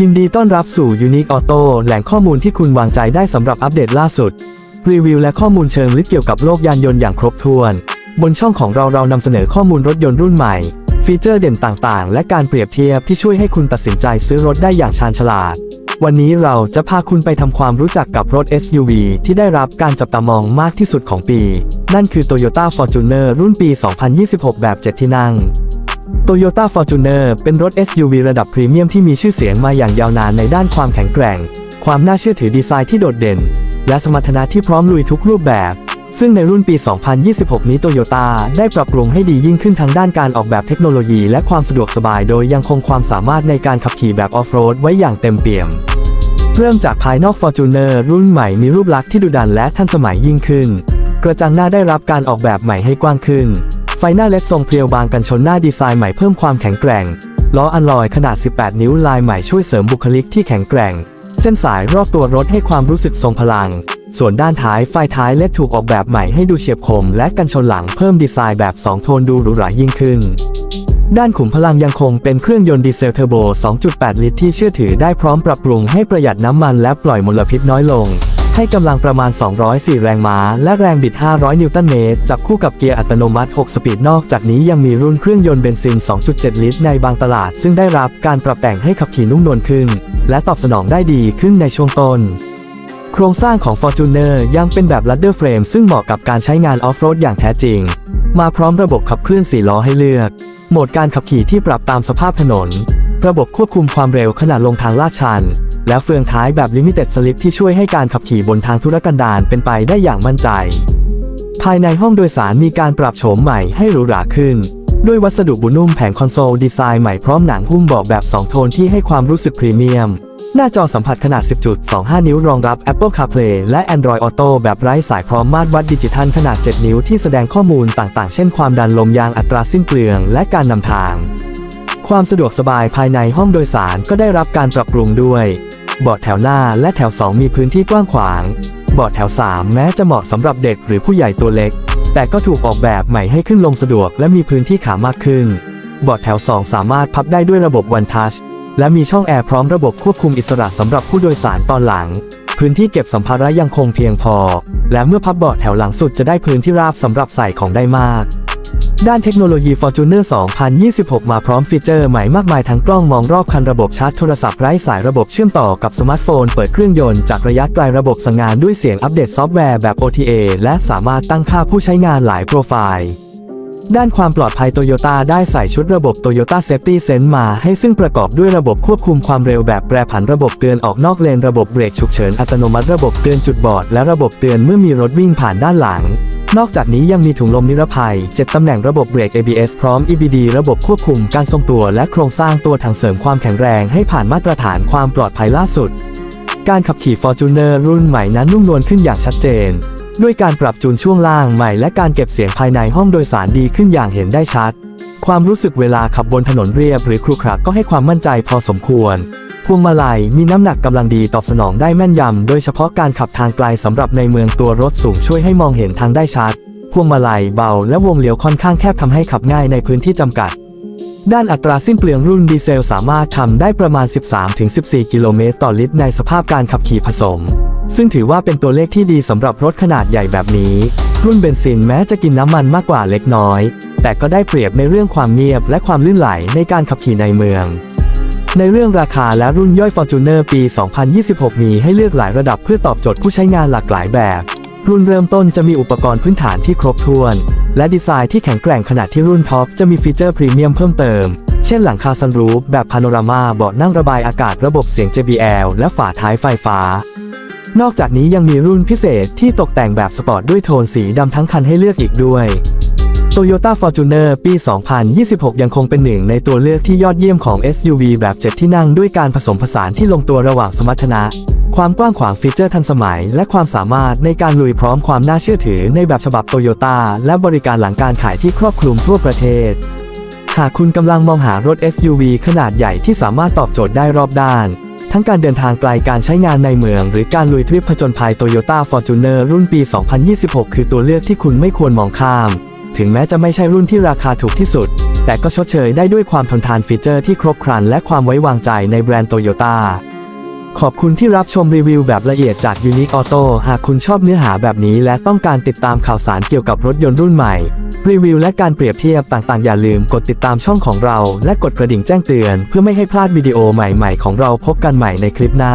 ยินดีต้อนรับสู่ Unique Auto แหล่งข้อมูลที่คุณวางใจได้สำหรับอัปเดตล่าสุด รีวิวและข้อมูลเชิงลึกเกี่ยวกับโลกยานยนต์อย่างครบถ้วน บนช่องของเราเรานำเสนอข้อมูลรถยนต์รุ่นใหม่ ฟีเจอร์เด่นต่างๆ และการเปรียบเทียบที่ช่วยให้คุณตัดสินใจซื้อรถได้อย่างชาญฉลาด วันนี้เราจะพาคุณไปทำความรู้จักกับรถ SUV ที่ได้รับการจับตามองมากที่สุดของปี นั่นคือ Toyota Fortuner รุ่นปี 2026 แบบ 7 ที่นั่ง Toyota Fortuner เป็นรถ SUV ระดับพรีเมียมที่มีชื่อเสียงมาอย่างยาวนานในด้านความแข็งแกร่ง ความน่าเชื่อถือดีไซน์ที่โดดเด่น และสมรรถนะที่พร้อมลุยทุกรูปแบบ ซึ่งในรุ่นปี 2026 นี้ Toyota ได้ปรับปรุงให้ดียิ่งขึ้นทั้งด้านการออกแบบเทคโนโลยีและความสะดวกสบายโดยยังคงความสามารถในการขับขี่แบบออฟโรดไว้อย่างเต็มเปี่ยม เริ่มจากภายนอก Fortuner รุ่นใหม่มีรูปลักษณ์ที่ดุดันและทันสมัยยิ่งขึ้น กระจังหน้าได้รับการออกแบบใหม่ให้กว้างขึ้น ไฟหน้าเล็ดทรงเพรียวบางกันชนหน้าดีไซน์ใหม่เพิ่มความแข็งแกร่ง ล้ออัลลอยขนาด 18 นิ้วลายใหม่ช่วยเสริมบุคลิกที่แข็งแกร่ง เส้นสายรอบตัวรถให้ความรู้สึกทรงพลัง ส่วนด้านท้ายไฟท้ายเล็ดถูกออกแบบใหม่ให้ดูเฉียบคม และกันชนหลังเพิ่มดีไซน์แบบ 2 โทนดูหรูหรายิ่งขึ้น ด้านขุมพลังยังคงเป็นเครื่องยนต์ดีเซลเทอร์โบ 2.8 ลิตรที่เชื่อถือได้พร้อมปรับปรุงให้ประหยัดน้ำมันและปล่อยมลพิษน้อยลง ให้กำลังประมาณ 204 แรงม้า และแรงบิด 500 นิวตันเมตร จับคู่กับเกียร์อัตโนมัติ 6 สปีด นอกจากนี้ยังมีรุ่นเครื่องยนต์เบนซิน 2.7 ลิตร ในบางตลาด ซึ่งได้รับการปรับแต่งให้ขับขี่นุ่มนวลขึ้น และตอบสนองได้ดีขึ้นในช่วงต้นโครงสร้างของ Fortuner ยังเป็นแบบ ladder frame ซึ่งเหมาะกับการใช้งานออฟโรดอย่างแท้จริง มาพร้อมระบบขับเคลื่อน4ล้อให้เลือก โหมดการขับขี่ที่ปรับตามสภาพถนน ระบบควบคุมความเร็วขณะลงทางลาดชัน และเฟืองท้ายแบบ Limited Slip ที่ช่วยให้การขับขี่บนทางธุรกันดารเป็นไปได้อย่างมั่นใจ ภายในห้องโดยสารมีการปรับโฉมใหม่ให้หรูหราขึ้น ด้วยวัสดุบุนุ่มแผงคอนโซลดีไซน์ใหม่พร้อมหนังหุ้มเบาะแบบ 2 โทนที่ให้ความรู้สึกพรีเมียม หน้าจอสัมผัสขนาด 10.25 นิ้วรองรับ Apple CarPlay และ Android Auto แบบไร้สายพร้อมมาตรวัดดิจิทัลขนาด 7 นิ้วที่แสดงข้อมูลต่างๆ เช่นความดันลมยางอัตราสิ้นเปลือง และการนำทาง ความสะดวกสบายภายในห้องโดยสารก็ได้รับการปรับปรุงด้วยเบาะแถวหน้าและแถว 2 มีพื้นที่กว้างขวางเบาะแถว 3 แม้จะเหมาะสำหรับเด็กหรือผู้ใหญ่ตัวเล็ก แต่ก็ถูกออกแบบใหม่ให้ขึ้นลงสะดวกและมีพื้นที่ขามากขึ้นเบาะแถว 2 สามารถพับได้ด้วยระบบ One Touch และมีช่องแอร์พร้อมระบบควบคุมอิสระสำหรับผู้โดยสารตอนหลัง พื้นที่เก็บสัมภาระยังคงเพียงพอ และเมื่อพับเบาะแถวหลังสุดจะได้พื้นที่ราบสำหรับใส่ของได้มาก ด้านเทคโนโลยี Fortuner 2026 มาพร้อมฟีเจอร์ใหม่มากมายทั้งกล้องมองรอบคันระบบชาร์จโทรศัพท์ไร้สายระบบเชื่อมต่อกับสมาร์ทโฟน เปิดเครื่องยนต์จากระยะไกลระบบสั่งงานด้วยเสียงอัปเดตซอฟต์แวร์แบบ OTA และสามารถตั้งค่าผู้ใช้งานหลายโปรไฟล์ด้านความปลอดภัยโตโยต้าได้ใส่ชุดระบบ Toyota Safety Sense มาให้ซึ่งประกอบด้วยระบบควบคุมความเร็วแบบแปรผันระบบเตือนออกนอกเลนระบบเบรกฉุกเฉินอัตโนมัติระบบเตือนจุดบอดและระบบเตือนเมื่อมีรถวิ่งผ่านด้านหลัง นอกจากนี้ยังมีถุงลมนิรภัย 7 ตำแหน่งระบบเบรก ABS พร้อม EBD ระบบควบคุมการทรงตัวและโครงสร้างตัวถังเสริมความแข็งแรงให้ผ่านมาตรฐานความปลอดภัยล่าสุด การขับขี่ Fortuner รุ่นใหม่นั้นนุ่มนวลขึ้นอย่างชัดเจน ด้วยการปรับจูนช่วงล่างใหม่และการเก็บเสียงภายในห้องโดยสารดีขึ้นอย่างเห็นได้ชัด ความรู้สึกเวลาขับบนถนนเรียบหรือครุขระก็ให้ความมั่นใจพอสมควร พวงมาลัยมีน้ำหนักกำลังดีตอบสนองได้แม่นยำ โดยเฉพาะการขับทางไกลสำหรับในเมืองตัวรถสูงช่วยให้มองเห็นทางได้ชัด พวงมาลัยเบาและวงเลี้ยวค่อนข้างแคบทำให้ขับง่ายในพื้นที่จำกัด ด้านอัตราสิ้นเปลืองรุ่นดีเซลสามารถทำได้ประมาณ 13-14 กิโลเมตรต่อลิตรในสภาพการขับขี่ผสม ซึ่งถือว่าเป็นตัวเลขที่ดีสำหรับรถขนาดใหญ่แบบนี้ รุ่นเบนซินแม้จะกินน้ำมันมากกว่าเล็กน้อย แต่ก็ได้เปรียบในเรื่องความเงียบและความลื่นไหลในการขับขี่ในเมือง ในเรื่องราคาและรุ่นย่อย Fortuner ปี 2026 มีให้เลือกหลายระดับเพื่อตอบโจทย์ผู้ใช้งานหลากหลายแบบ รุ่นเริ่มต้นจะมีอุปกรณ์พื้นฐานที่ครบถ้วน และดีไซน์ที่แข็งแกร่งขณะที่รุ่นท็อปจะมีฟีเจอร์พรีเมียมเพิ่มเติม เช่นหลังคาซันรูฟแบบพาโนรามาเบาะนั่งระบายอากาศระบบเสียง JBL และฝาท้ายไฟฟ้า นอกจากนี้ยังมีรุ่นพิเศษที่ตกแต่งแบบสปอร์ตด้วยโทนสีดำทั้งคันให้เลือกอีกด้วย Toyota Fortuner ปี 2026 ยังคงเป็นหนึ่งในตัวเลือกที่ยอดเยี่ยมของ SUV แบบ 7 ที่นั่งด้วยการผสมผสานที่ลงตัวระหว่างสมรรถนะ ความกว้างขวางฟีเจอร์ทันสมัย และความสามารถในการลุยพร้อมความน่าเชื่อถือในแบบฉบับ Toyota และบริการหลังการขายที่ครอบคลุมทั่วประเทศ หากคุณกำลังมองหารถ SUV ขนาดใหญ่ที่สามารถตอบโจทย์ได้รอบด้านทั้งการเดินทางไกลการใช้งานในเมือง หรือการลุยทริปผจญภัย Toyota Fortuner รุ่นปี 2026 คือตัวเลือกที่คุณไม่ควรมองข้าม ถึงแม้จะไม่ใช่รุ่นที่ราคาถูกที่สุด แต่ก็ชดเชยได้ด้วยความทนทานฟีเจอร์ที่ครบครันและความไว้วางใจในแบรนด์โตโยต้าขอบคุณที่รับชมรีวิวแบบละเอียดจาก Unique Auto หากคุณชอบเนื้อหาแบบนี้และต้องการติดตามข่าวสารเกี่ยวกับรถยนต์รุ่นใหม่ รีวิวและการเปรียบเทียบต่างๆ อย่าลืมกดติดตามช่องของเรา และกดกระดิ่งแจ้งเตือน เพื่อไม่ให้พลาดวิดีโอใหม่ๆ ของเราพบกันใหม่ในคลิปหน้า